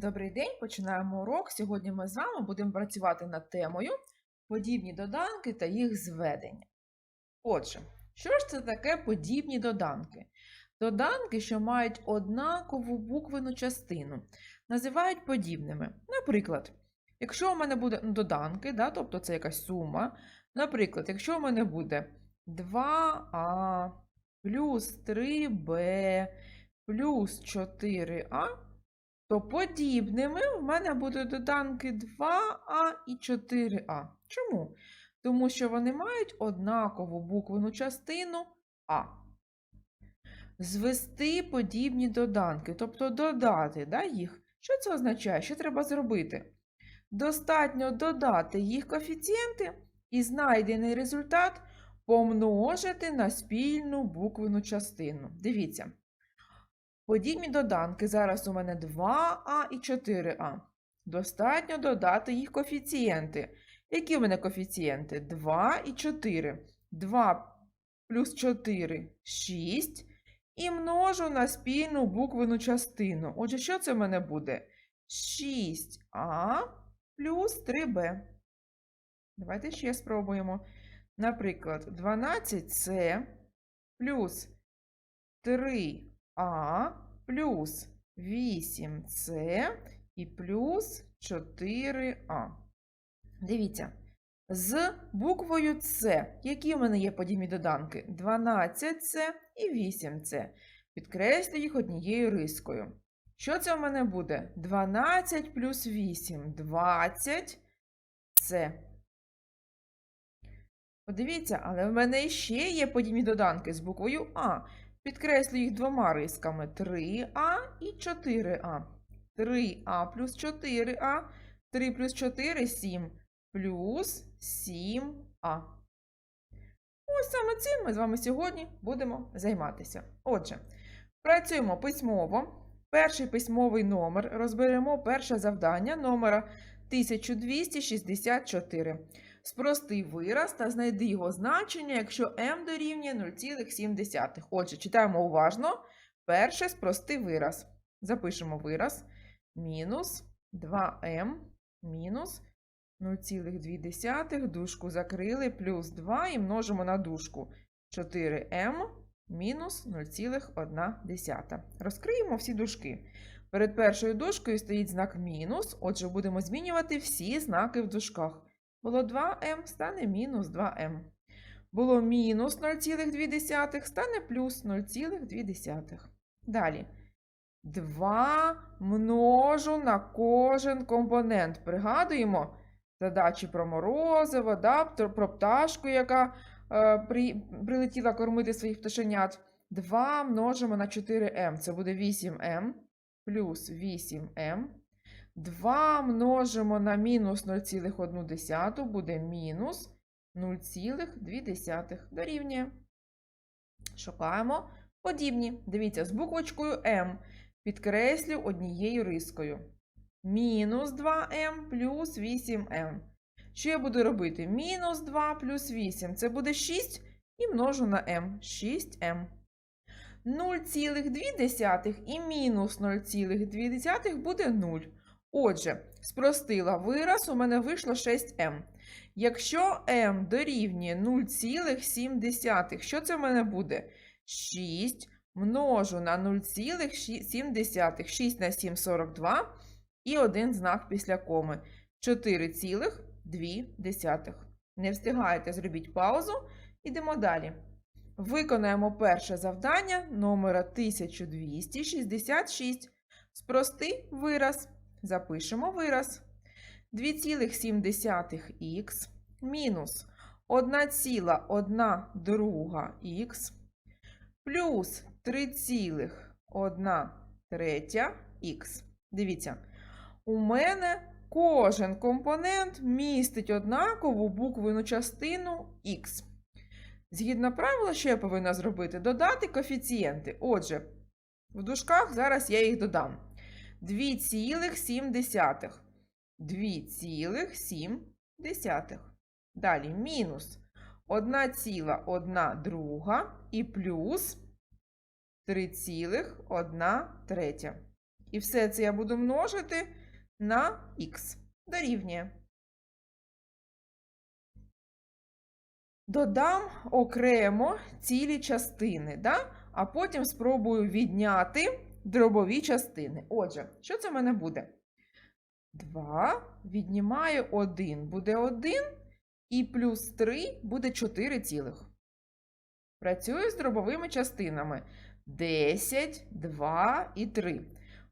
Добрий день, починаємо урок. Сьогодні ми з вами будемо працювати над темою подібні доданки та їх зведення. Отже, що ж це таке подібні доданки? Доданки, що мають однакову буквену частину, називають подібними. Наприклад, якщо у мене буде ну, доданки, да, тобто це якась сума. Наприклад, якщо у мене буде 2а плюс 3b плюс 4а, то подібними в мене будуть доданки 2а і 4а. Чому? Тому що вони мають однакову буквену частину А. Звести подібні доданки, тобто додати да, їх. Що це означає? Що треба зробити? Достатньо додати їх коефіцієнти і знайдений результат помножити на спільну буквену частину. Дивіться. Подібні доданки зараз у мене 2а і 4а. Достатньо додати їх коефіцієнти. Які в мене коефіцієнти? 2 і 4. 2 плюс 4 6. І множу на спільну буквену частину. Отже, що це в мене буде? 6а плюс 3b. Давайте ще спробуємо. Наприклад, 12c плюс 3а плюс 8c і плюс 4а. Дивіться, з буквою С, які в мене є подібні доданки? 12c і 8c. Підкреслю їх однією рискою. Що це в мене буде? 12 плюс 8 20 це. Подивіться, але в мене ще є подібні доданки з буквою А. Підкреслю їх двома рисками 3А і 4А. 3А плюс 4А, 3 плюс 4 7 плюс 7А. Ось саме цим ми з вами сьогодні будемо займатися. Отже, працюємо письмово. Перший письмовий номер розберемо перше завдання номера 1264. Спрости вираз та знайди його значення, якщо m дорівнює 0,7. Отже, читаємо уважно. Перше спрости вираз. Запишемо вираз. Мінус 2m мінус 0,2. Дужку закрили плюс 2 і множимо на дужку. 4m мінус 0,1. Розкриємо всі дужки. Перед першою дужкою стоїть знак мінус, отже, будемо змінювати всі знаки в дужках. Було 2m, стане мінус 2m. Було мінус 0,2, стане плюс 0,2. Далі. 2 множу на кожен компонент. Пригадуємо задачі про морозиво, да, про пташку, яка е, при, прилетіла кормити своїх пташенят. 2 множимо на 4m. Це буде 8m плюс 8m. 2 множимо на мінус 0,1 буде мінус 0,2 дорівнює. Шукаємо подібні. Дивіться, з буквочкою М підкреслю однією рискою. Мінус 2М плюс 8М. Що я буду робити? Мінус 2 плюс 8 це буде 6 і множу на М. 6М. 0,2 і мінус 0,2 буде 0. Отже, спростила вираз, у мене вийшло 6m. Якщо m дорівнює 0,7, що це в мене буде? 6 множу на 0,7, 6 на 7 – 42 і один знак після коми. 4,2. Не встигаєте, зробіть паузу. Ідемо далі. Виконаємо перше завдання номера 1266. Спрости вираз. Запишемо вираз 2,7х мінус 1,1х плюс 3,1 третя х. Дивіться, у мене кожен компонент містить однакову буквену частину х. Згідно правила, що я повинна зробити? Додати коефіцієнти. Отже, в дужках зараз я їх додам. 2,7. 2,7. Далі мінус 1,1 друга і плюс 3,1 третя. І все це я буду множити на х. Дорівнює. Додам окремо цілі частини, да? а потім спробую відняти дробові частини. Отже, що це в мене буде? 2 віднімаю 1 буде 1, і плюс 3 буде 4 цілих. Працюю з дробовими частинами 10, 2 і 3.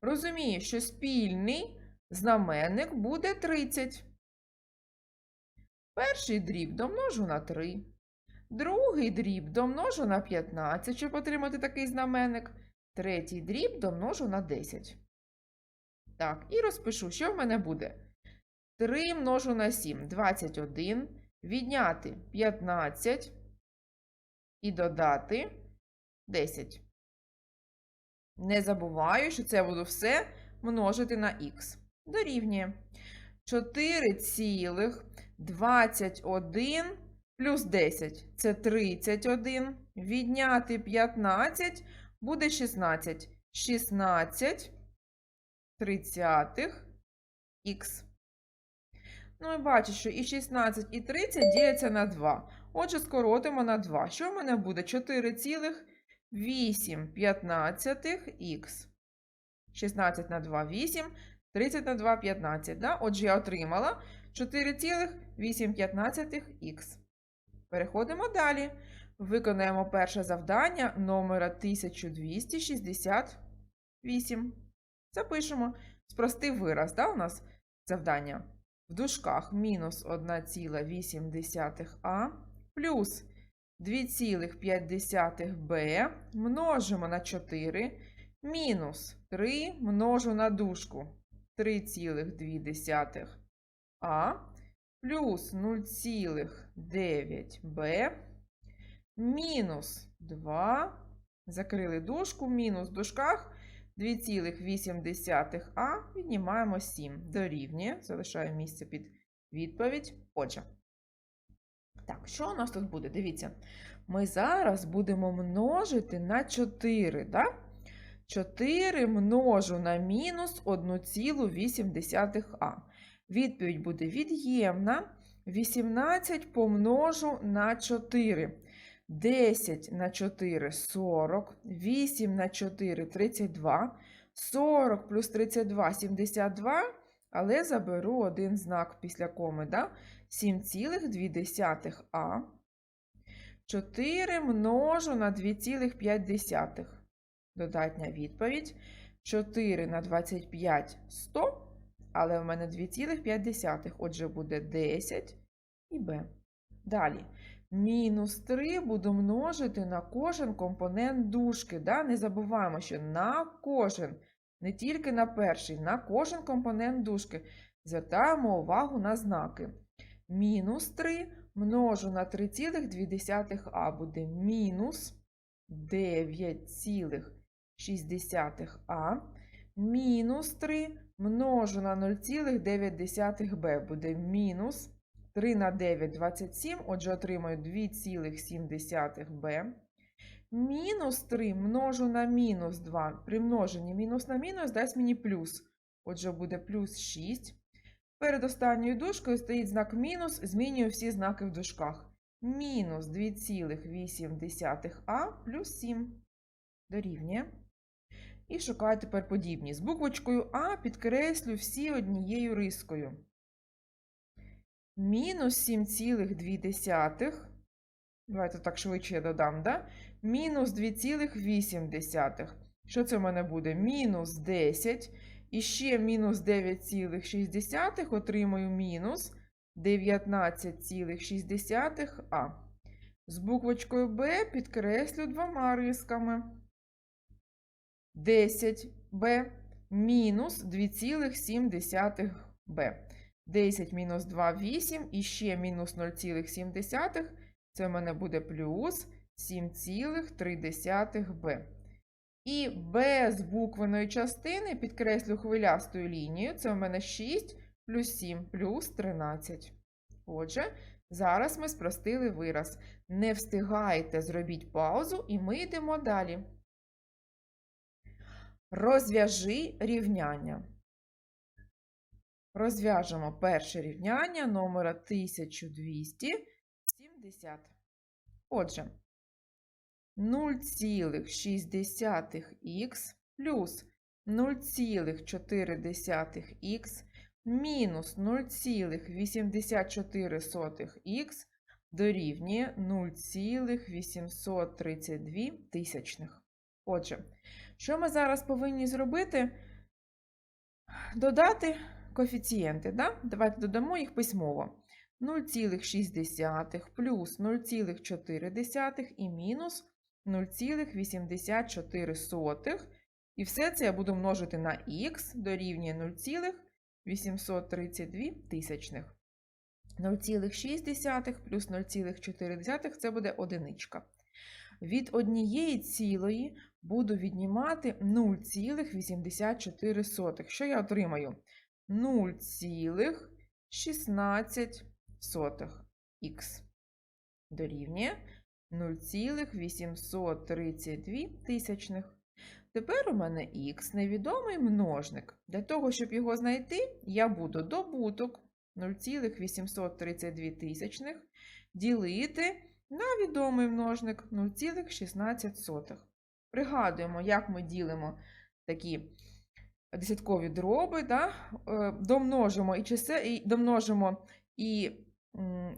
Розумію, що спільний знаменник буде 30. Перший дріб домножу на 3. Другий дріб домножу на 15, щоб отримати такий знаменник. Третій дріб домножу на 10. Так, і розпишу, що в мене буде. 3 множу на 7 21. Відняти 15 і додати 10. Не забуваю, що це буду все множити на х. Дорівнює 4,21 плюс 10 це 31. Відняти 15 буде 16. 16 тридцятих х. Ну, і бачу, що і 16, і 30 діляться на 2. Отже, скоротимо на 2. Що в мене буде? 4,8 Х. 16 на 2 – 8, 30 на 2 – 15. Да? Отже, я отримала 4,8 х. Переходимо далі. Виконаємо перше завдання номера 1268. Запишемо. Спростив вираз, да, у нас завдання. В дужках мінус 1,8а плюс 2,5b множимо на 4 мінус 3 множу на дужку 3,2а плюс 0,9b мінус 2, закрили дужку, мінус в дужках 2,8а віднімаємо 7. Дорівнює, залишаю місце під відповідь. Отже. Так, що у нас тут буде? Дивіться, ми зараз будемо множити на 4, так? 4 множу на мінус 1,8а. Відповідь буде від'ємна. 18 помножу на 4. 10 на 4 – 40, 8 на 4 – 32, 40 плюс 32 – 72, але заберу один знак після коми, да? 7,2а. 4 множу на 2,5. Додатня відповідь. 4 на 25 – 100, але в мене 2,5. Отже, буде 10 і b. Далі. Мінус 3 буду множити на кожен компонент дужки. Да? Не забуваємо, що на кожен, не тільки на перший, на кожен компонент дужки. Звертаємо увагу на знаки. Мінус 3 множу на 3,2а буде мінус 9,6а. Мінус 3 множу на 0,9b буде мінус 3 на 9 – 27, отже, отримаю 2,7b. Мінус 3 множу на мінус 2. При множенні мінус на мінус дасть мені плюс. Отже, буде плюс 6. Перед останньою дужкою стоїть знак мінус, змінюю всі знаки в дужках. Мінус 2,8а плюс 7. Дорівнює. І шукаю тепер подібні. З буквочкою А підкреслю всі однією рискою. Мінус 7,2. Давайте так швидше я додам, да? Мінус 2,8. Що це в мене буде? Мінус 10. І ще мінус 9,6 отримую мінус 19,6а. З буквочкою Б підкреслю двома рисками. 10b мінус 2,7b. 10 мінус 2 – 8, і ще мінус 0,7. Це в мене буде плюс 7,3b. І без буквеної частини підкреслю хвилястою лінією. Це в мене 6 плюс 7 плюс 13. Отже, зараз ми спростили вираз. Не встигайте, зробіть паузу, і ми йдемо далі. Розв'яжи рівняння. Розв'яжемо перше рівняння номера 1270. Отже, 0,6х плюс 0,4х мінус 0,84х дорівнює 0,832 тисячних. Отже, що ми зараз повинні зробити? Додати коефіцієнти. Да? Давайте додамо їх письмово. 0,6 плюс 0,4 і мінус 0,84. І все це я буду множити на х дорівнює 0,832 тисячних. 0,6 плюс 0,4 це буде одиничка. Від однієї цілої буду віднімати 0,84. Що я отримаю? 0,16х дорівнює 0,832 тисячних. Тепер у мене х невідомий множник. Для того, щоб його знайти, я буду добуток 0,832 тисячних ділити на відомий множник 0,16. Пригадуємо, як ми ділимо такі десяткові дроби, да? Е, домножимо і, чисе, і, домножимо і,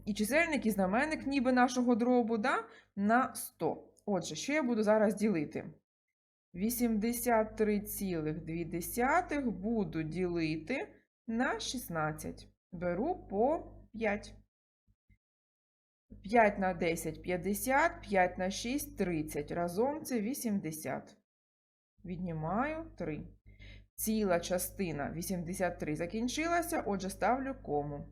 і чисельник, і знаменник ніби нашого дробу да? на 100. Отже, що я буду зараз ділити? 83,2 буду ділити на 16. Беру по 5. 5 на 10 – 50, 5 на 6 – 30. Разом це 80. Віднімаю 3. Ціла частина 83 закінчилася, отже, ставлю кому.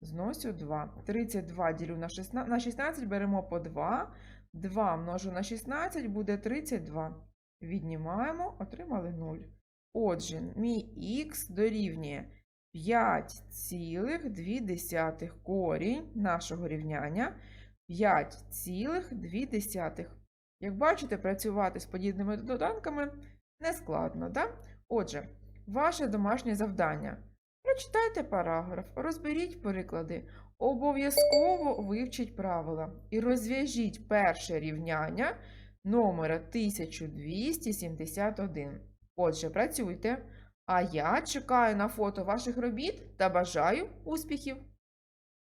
Зносю 2. 32 ділю на 16, на 16 беремо по 2. 2 множу на 16 буде 32. Віднімаємо, отримали 0. Отже, мій х дорівнює 5,2 корінь нашого рівняння 5,2. Як бачите, працювати з подібними доданками не складно, да? Отже, ваше домашнє завдання. Прочитайте параграф, розберіть приклади, обов'язково вивчіть правила і розв'яжіть перше рівняння номера 1271. Отже, працюйте. А я чекаю на фото ваших робіт та бажаю успіхів!